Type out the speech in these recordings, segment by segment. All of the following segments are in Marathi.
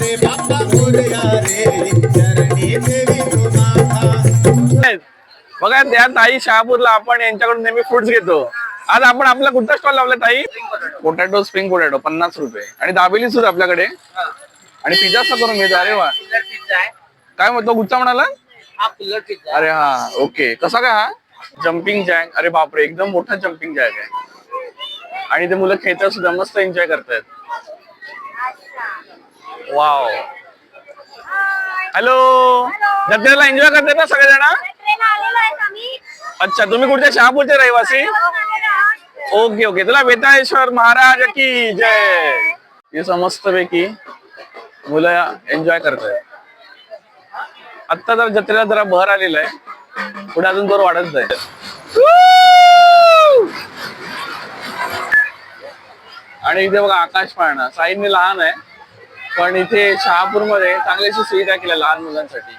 रे बाप्पा मोरया रे चरणी देवी तो माथा बघा त्या ताई शहापूरला आपण यांच्याकडून नेहमी फ्रुट्स घेतो. आज आपण आपला कुठला स्टॉल लावला ताई? पोटॅटो स्प्रिंग पोटॅटो पन्नास रुपये. आणि दाबेली सुद्धा आपल्याकडे. आणि पिझ्झा करून घेतो. अरे वा. काय म्हणतो? गुच्चा म्हणाला? हा अरे हा ओके कसा काय हा? जम्पिंग जॅक अरे बापरे एकदम मोठा जम्पिंग जॅक आहे. आणि ते मुलं खेळतात सुद्धा मस्त एन्जॉय करतायत वाव हॅलो जत्रेला एन्जॉय करतात ना सगळेजण? जण अच्छा तुम्ही कुठच्या? शहापूरचे रहिवासी? ओके ओके तुला वेताळेश्वर महाराज की जय. हे समस्त पैकी मुलं एन्जॉय करतायत. आत्ता जर जत्रेला जरा भर आलेला आहे. पुढे अजून जोर वाढत जाईल. आणि इथे बघा आकाश पाळणा. साईडने लहान आहे. पण इथे शहापूरमध्ये चांगल्याची सुविधा केल्या लहान मुलांसाठी.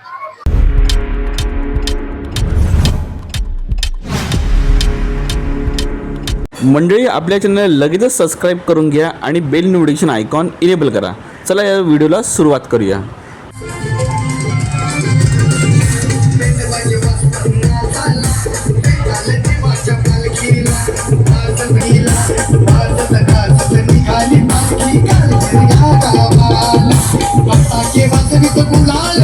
मंडळी आपल्या चॅनल लगेचच सबस्क्राईब करून घ्या आणि बेल नोटिफिकेशन आयकॉन इनेबल करा. चला या व्हिडिओला सुरुवात करूया. के वाचवित गुलाल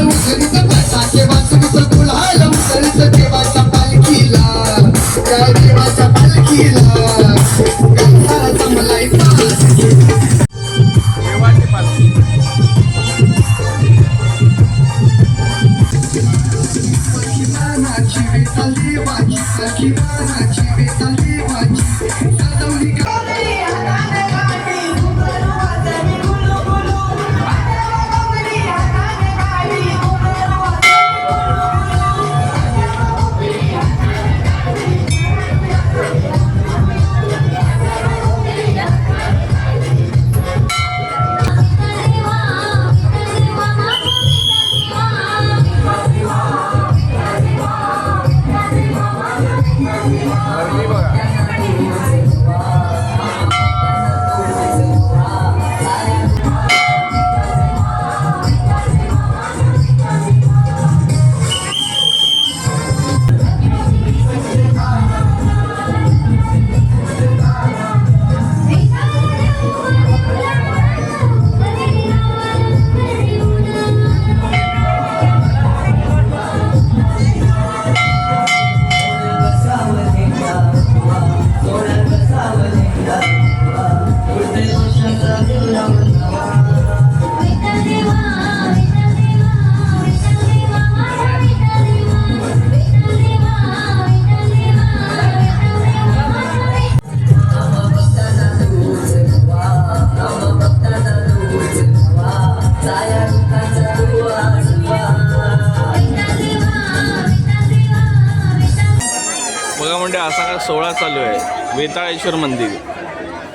बघा सोहळा चालू आहे. वेताळेश्वर मंदिर.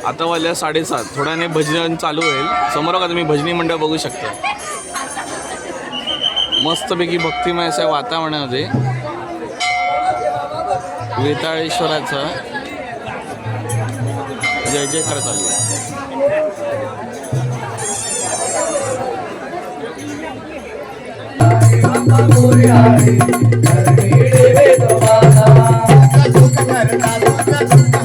आता वाल्या साडेसात. थोड्याने भजन चालू होईल. समोर का तुम्ही भजनी मंडळ बघू शकता. मस्तपैकी भक्तिमय असं वातावरणामध्ये वेताळेश्वराचा जय जयकार चालू आहे. नाव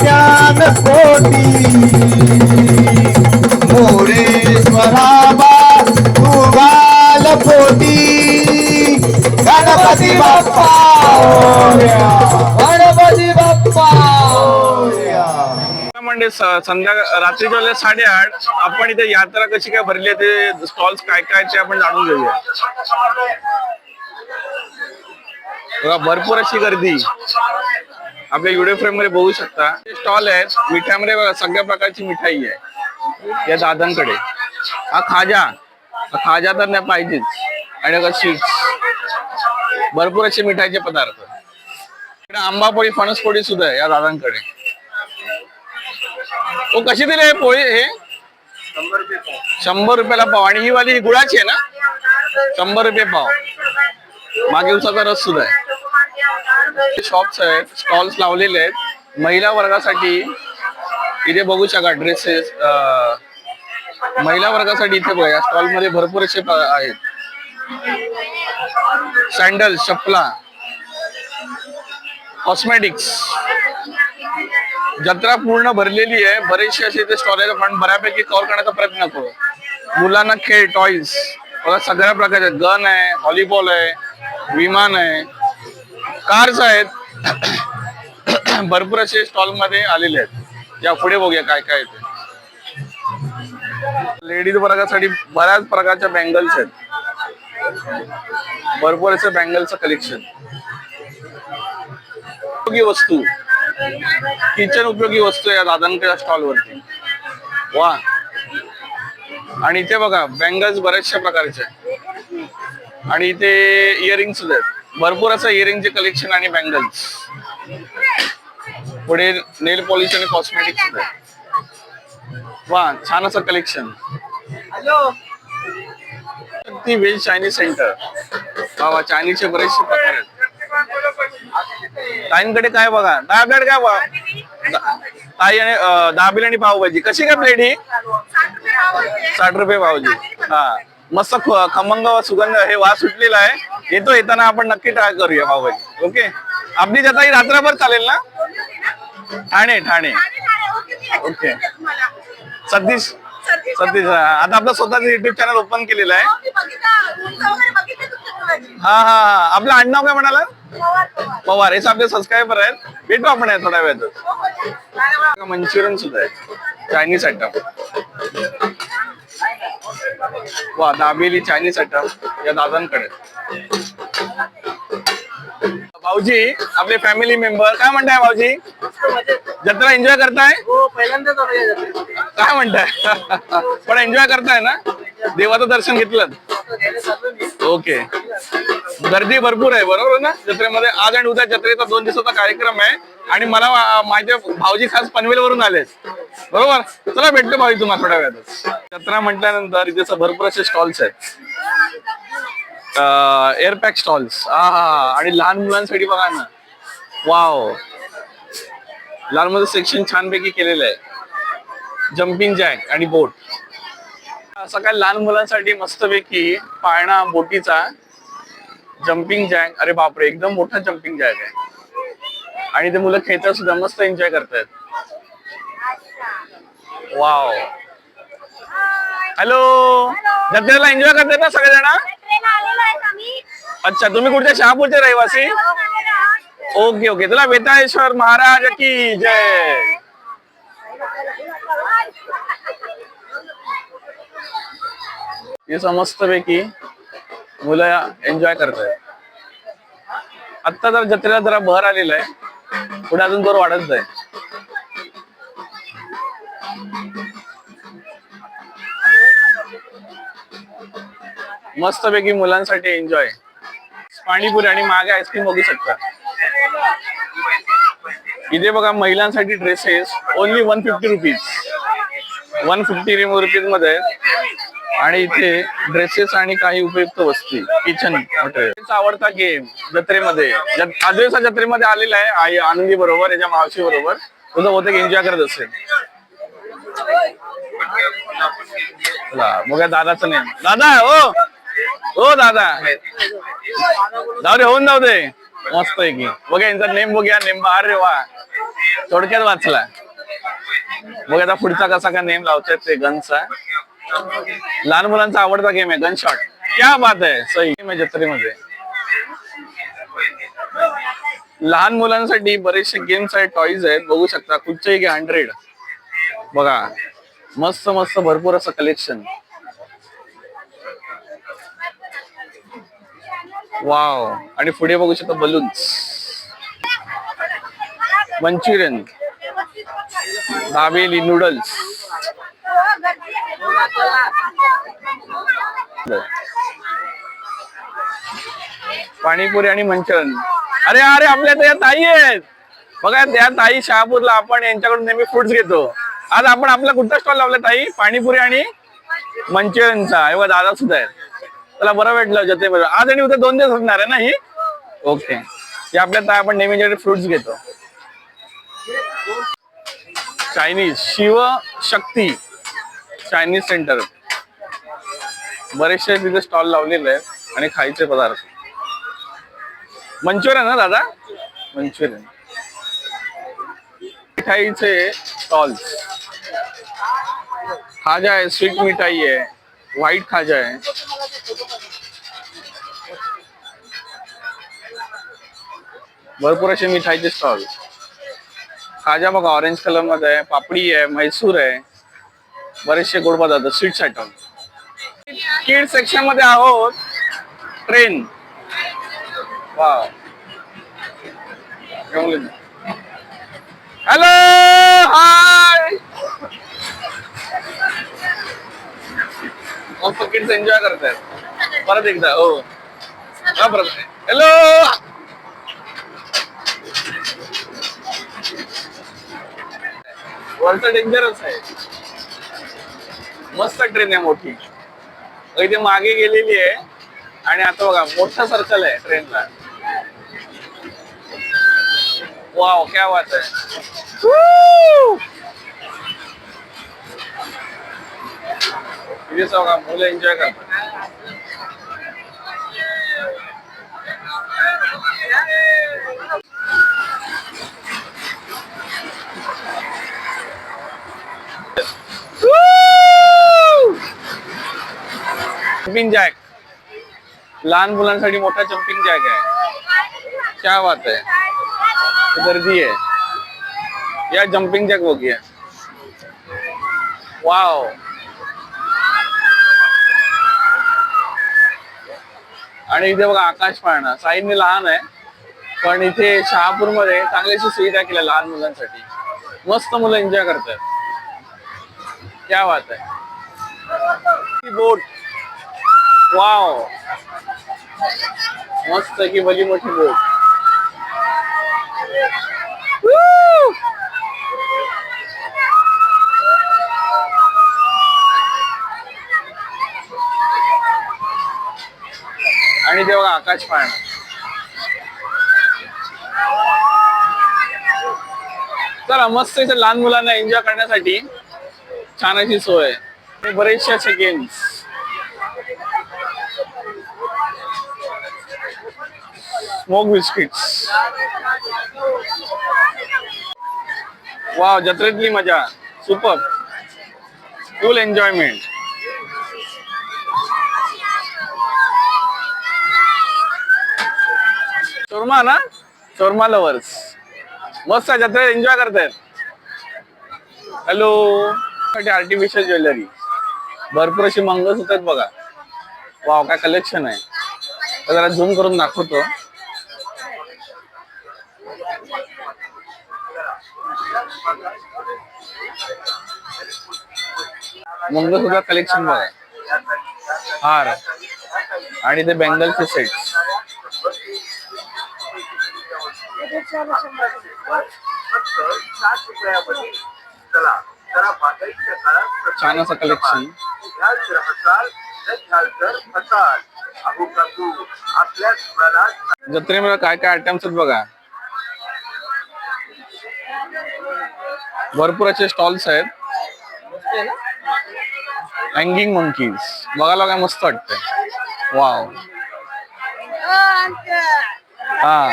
ज्ञान कोटी. मोरेश्वराबा तू बाल पोटी गणपती बाप्पा. म्हणजे संध्या रात्री झाले साडेआठ आपण इथे यात्रा कशी काय भरली आहे ते स्टॉल्स काय काय आपण जाणून घेऊया. भरपूर अशी गर्दी. आपल्या व्हिडिओ फ्रेममध्ये बघू शकता. स्टॉल आहे मिठामध्ये सगळ्या प्रकारची मिठाई आहे. या दादांकडे. हा खाजा. खाजा तर नाही पाहिजेच. आणि स्वीट्स भरपूर असे मिठाईचे पदार्थ. इकडे आंबापोळी फणसपोळी सुद्धा आहे या दादांकडे. ओ कशी दिले हे पोळी हे? शंभर रुपयाला पाव. आणि ही वाली गुळाची आहे ना? शंभर रुपये पाव. मागे उसाचा रस सुद्धा आहे. शॉप्स आहेत स्टॉल्स लावलेले आहेत महिला वर्गासाठी इथे बघू शका ड्रेसेस महिला वर्गासाठी इथे बघा स्टॉलमध्ये भरपूर असे प- आहेत. सँडल चपला कॉस्मेटिक्स जत्रा पूर्ण भरलेली आहे. बरेचसे असे इथे स्टॉल आहेत पण बऱ्यापैकी कव्हर करण्याचा प्रयत्न करू. मुलांना खेळ टॉईज बघा सगळ्या प्रकारचे गन आहे व्हॉलीबॉल आहे विमान आहे. कार्स आहेत. भरपूर असे स्टॉलमध्ये आलेले आहेत. या पुढे बघूया काय काय येते. ते लेडीज वर्गासाठी बऱ्याच प्रकारच्या बँगल्स आहेत. भरपूर असं बँगलचं कलेक्शन उपयोगी वस्तू. किचन उपयोगी वस्तू या दादांकडे स्टॉल वरती. वा. आणि इथे बघा बँगल्स बऱ्याचशा प्रकारचे आहेत. आणि इथे इयरिंग सुद्धा आहेत. भरपूर असं इयरिंगचे कलेक्शन आणि बँगल्स पुढे नेल पॉलिश आणि कॉस्मेटिक सुद्धा. वा छान असं कलेक्शन ती व्हेज चायनीज सेंटर वा वा चायनीजचे बरेचसे प्रकार आहेत. ताईंकडे काय बघा? ताईकडे काय बघा? ताई आणि दाबेली आणि पावभाजी. कशी काय प्लेट ही? साठ रुपये पावजी हा. मस्त खमंग सुगंध हे वास सुटलेला आहे. येतो येताना आपण नक्की ट्राय करूया पावभाजी ओके आपली जता ही रात्रभर चालेल ना? ठाणे ठाणे. ओके सतीश सतीश हा. आता आपलं स्वतःच युट्यूब चॅनल ओपन केलेलं आहे. हा हा हा. आपलं आडनाव काय म्हणाला? पवार. हे आपले सबस्क्रायबर आहेत. भेटू आपण थोड्या वेळात मंचुरियन सुद्धा आहे चायनीज आयटम वा दाबेली चायनीज आयटम या दादांकडे. भाऊजी आपले फॅमिली मेंबर काय म्हणताय भाऊजी? जत्रा एन्जॉय करताय? हो पहिल्यांदाच. काय म्हणताय? पण एन्जॉय करताय ना? देवाचं दर्शन घेतलं. ओके. गर्दी भरपूर आहे बरोबर ना? जत्रेमध्ये आज आणि उद्या जत्रेचा दोन दिवसाचा कार्यक्रम आहे. आणि मला माझ्या माझे भाऊजी खास पनवेल वरून आले बरोबर? चला भेटतो भाऊ तुम्हाला थोड्या वेळात. जत्रा म्हटल्यानंतर इथे भरपूर असे स्टॉल्स आहेत. एअरपॅक स्टॉल्स हा हा. आणि लहान मुलांसाठी बघा ना. वाव लहान मुलं सेक्शन छानपैकी केलेलं आहे. जम्पिंग जॅक आणि बोट काय लहान मुलांसाठी मस्तपैकी पाळणा बोटीचा जम्पिंग जॅक अरे बापरे एकदम मोठा जम्पिंग जॅक आहे. आणि ते मुलं खेळतात सुद्धा मस्त एन्जॉय करतायत वाव हॅलो जत्रेला एन्जॉय करतायत ना सगळेजण? आहे आम्ही अच्छा तुम्ही कुठच्या? शहापूरचे रहिवासी? ओके ओके तुला वेताळेश्वर महाराज की जय. हे समस्त पैकी मुलं एन्जॉय करतायत. आत्ता जर जत्रेला जरा भर आलेला आहे. पुढे अजून जोर वाढत जाईल. मस्तपैकी मुलांसाठी एन्जॉय पाणीपुरी आणि मागे आईस्क्रीम बघू शकता. इथे बघा महिलांसाठी dresses only one fifty rupees one fifty रुपीजमध्ये. आणि इथे ड्रेसेस आणि काही उपयुक्त वस्तू किचन मटेरियल आवडता गेम जत्रेमध्ये जत- आदिवासा जत्रेमध्ये आलेला आहे आई आनंदी बरोबर याच्या मावशी बरोबर. तुझं बहुतेक एन्जॉय करत असेल. मग बघा दादाचं नेम दादा ओ हो दादा. जाऊ दे होऊन जाऊ दे. मस्त आहे की. बघा यांचा नेम बघूया नेम अरे वा थोडक्यात वाचला. बघा आता पुढचा कसा का नेम लावतात ते गनचा लहान मुलांचा आवडता गेम आहे गन शॉट क्या बात आहे. सही गेम आहे जत्रेमध्ये. लहान मुलांसाठी बरेचसे गेम्स आहेत टॉईज आहेत. बघू शकता कुठचेही घ्या हंड्रेड बघा मस्त मस्त भरपूर असं कलेक्शन वाव आणि पुढे बघू शकता balloons Manchurian. Dabeli noodles panipuri आणि मंचन. अरे अरे आपल्या त्या ताई आहेत. बघा त्या ताई शहापूरला आपण यांच्याकडून नेहमी फ्रुट्स घेतो. आज आपण आपला कुठला स्टॉल लावला ताई? पाणीपुरी आणि मंचुरियनचा हे दादा सुद्धा आहेत. त्याला बरं भेटलं जते बरं आज आणि उद्या दोन दिवस असणार आहे ना ही? ओके. हे आपल्या ताई आपण नेहमी फ्रुट्स घेतो. Chinese Shiv Shakti. Chinese centre बरेचसे तिथे स्टॉल लावलेले आहेत आणि खायचे पदार्थ. मंचुरियन ना दादा? मंचुरियन. मिठाईचे स्टॉल्स खाजा आहे स्वीट मिठाई आहे व्हाईट खाजा आहे. भरपूर असे मिठाईचे स्टॉल खाजा बघा ऑरेंज कलरमध्ये आहे पापडी आहे म्हैसूर आहे. बरेचसे गोड पदार्थ स्वीट्स आयटम किड सेक्शनमध्ये आहोत ट्रेन वा हॅलो हाय किड्स एन्जॉय करतायत. परत एकदा हो. हा परत. हॅलो वर्ल्ड डेंजरस आहे. मस्त ट्रेन आहे मोठी. इथे मागे गेलेली आहे. आणि आता बघा मोठा सर्कल आहे ट्रेनला वाव क्या बात आहे. Woo! बघा मुलं एन्जॉय करतात. जम्पिंग जॅक लहान मुलांसाठी मोठा जम्पिंग जॅक आहे. क्या बात आहे. गर्दी आहे. या जम्पिंग जॅक बघूया. वाव आणि इथे बघा आकाश पाळणा. साईडने लहान आहे. पण इथे शहापूरमध्ये चांगलीशी सुविधा केल्या लहान मुलांसाठी. मस्त मुलं एन्जॉय करतात. क्या बात आहे. Boat wow. मस्त की भली मोठी बोट! आणि ते बघा आकाश पाळणा चला मस्त इथे लहान मुलांना एन्जॉय करण्यासाठी छान अशी सोय. बरेचसे असे गेम्स स्मोक बिस्किट्स वाव जत्रेतली मजा सुपर फुल एन्जॉयमेंट चोरमा ना चोरमा लवर्स मस्त आहे, जत्रेत एन्जॉय करतायत. हॅलो आर्टिफिशियल ज्वेलरी भरपूर अशी मंगळसूत्र आहेत बघा. वाव काय कलेक्शन आहे. जरा झूम करून दाखवतो. मंगळसूत्र कलेक्शन बघा हार. आणि ते बेंगलचे सेट छान असं कलेक्शन जत्रेमध्ये काय काय आयटम्स आहेत बघा? भरपूर असे स्टॉल्स आहेत. हँगिंग मंकीज बघायला काय मस्त वाटतंय. वाव हा.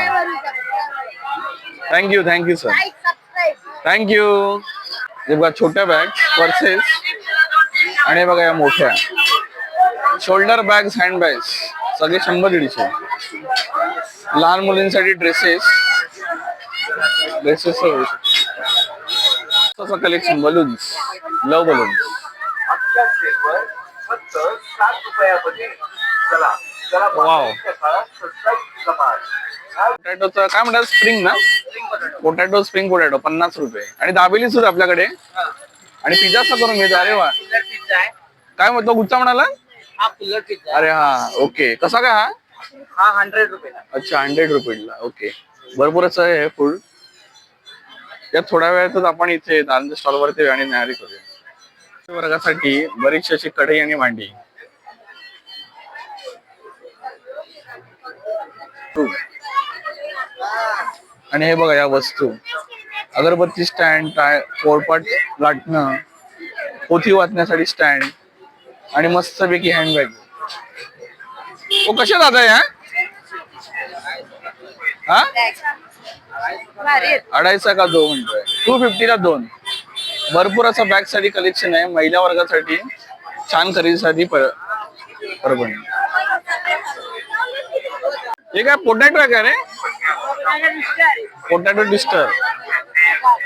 थँक्यू थँक्यू सर थँक्यू हे बघा छोट्या बॅग पर्सेस आणि बघा या मोठ्या. शोल्डर बॅग्स हँड बॅग्स सगळे शंभर दीडशे. लहान मुलींसाठी dresses dresses collection balloons love balloon wow. पोटॅटोचं काय म्हणतात? स्प्रिंग ना? पोटॅटो स्प्रिंग पोटॅटो पन्नास रुपये. आणि दाबेली सुद्धा आपल्याकडे. आणि पिझ्झा असा करून घेतो. अरे वा. काय म्हणतो? गुच्चा म्हणाला? अरे हा ओके कसा काय हा? हा हंड्रेड रुपये अच्छा हंड्रेड रुपीजला ओके भरपूरच आहे फूड या थोड्या वेळातच आपण इथे दालच्या स्टॉलवरती आणि न्याहारी करूया. वर्गासाठी बरीचशी अशी कढई आणि भांडी. आणि हे बघा या वस्तू. अगरबत्ती स्टँड टाय पोळपाट लाटणं पोथी वाचण्यासाठी स्टँड आणि मस्तपैकी हँडबॅग ओ कशा दादा या? हा? अडायचा का दोन म्हणतोय? टू फिफ्टीला दोन. भरपूर असं बॅगसाठी कलेक्शन आहे. महिला वर्गासाठी छान खरेदीसाठी पर- परभणी हे काय पोटॅटो आहे का रे? पोटॅटो डिस्टर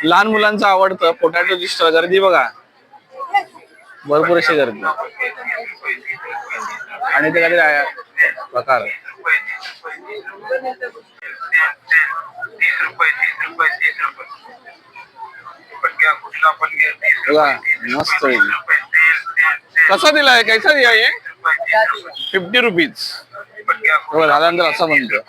लहान मुलांचं आवडतं. पोटॅटो डिस्टर गर्दी बघा. भरपूर अशी गर्दी. आणि ते काहीतरी प्रकार. मस्त आहे. कसा दिलाय कैसा दिला हे फिफ्टी रुपीज पण घ्या असं म्हणतो.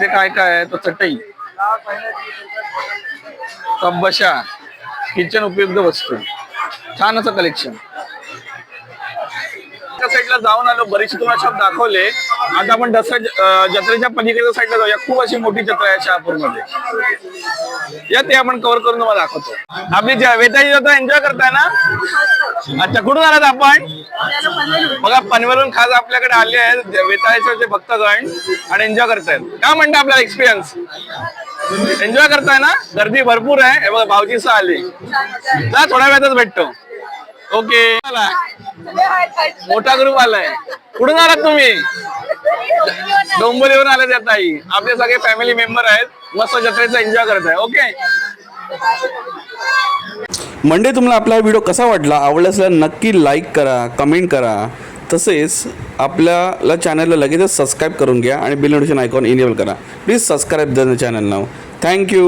ते काय काय आहे? तो चटई. कब्बशा किचन उपयुक्त वस्तू. छान असं कलेक्शन साईडला जाऊन आलो बरेचसे तुम्हाला शॉप दाखवले. आता आपण दसऱ्या जत्रेच्या पलीकडच्या साईडला जाऊया. खूप अशी मोठी जत्रा आहे शहापूरमध्ये. या ते आपण कव्हर करून तुम्हाला दाखवतो. आपली वेताची जत्रा एन्जॉय करताय ना? अच्छा कुठून आलात आपण? बघा पनवेलून खास आपल्याकडे आले आहेत. वेताळेचे जे भक्तगण आणि एन्जॉय करतायत. काय म्हणतं आपला एक्सपिरियन्स एन्जॉय करताय ना? गर्दी भरपूर आहे. हे बघा भाऊजीचा आली. जा थोड्या वेळातच भेटतो. ओके आला. मोठा ग्रुप आलाय. कुठून आलात तुम्ही? डोंबोलीवरून आले त्या ताई. आपले सगळे फॅमिली मेंबर आहेत. मस्त जत्रेचा एन्जॉय करत आहे. ओके मंडे तुम्हाला आपला व्हिडिओ कसा वाटला? आवडला असल्यास नक्की लाईक करा कमेंट करा. तसेच आपल्याला चॅनलला लगेचच सबस्क्राईब करून घ्या आणि बिल नोटिफिकेशन आयकॉन इनेबल करा. प्लीज सबस्क्राईब द चॅनल नाव थँक्यू